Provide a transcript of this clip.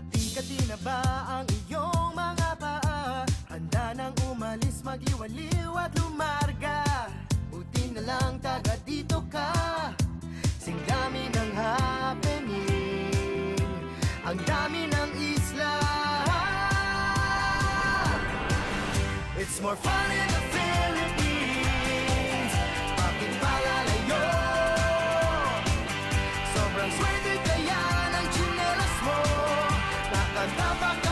Hati-kati na ba ang iyong mga paa? Handa nang umalis, magiwaliw at lumarga. Buti na lang taga dito ka. Sing dami ng happening. Ang dami ng isla. It's more fun in the Philippines. Bakit palalayo? Sobrang swerte Another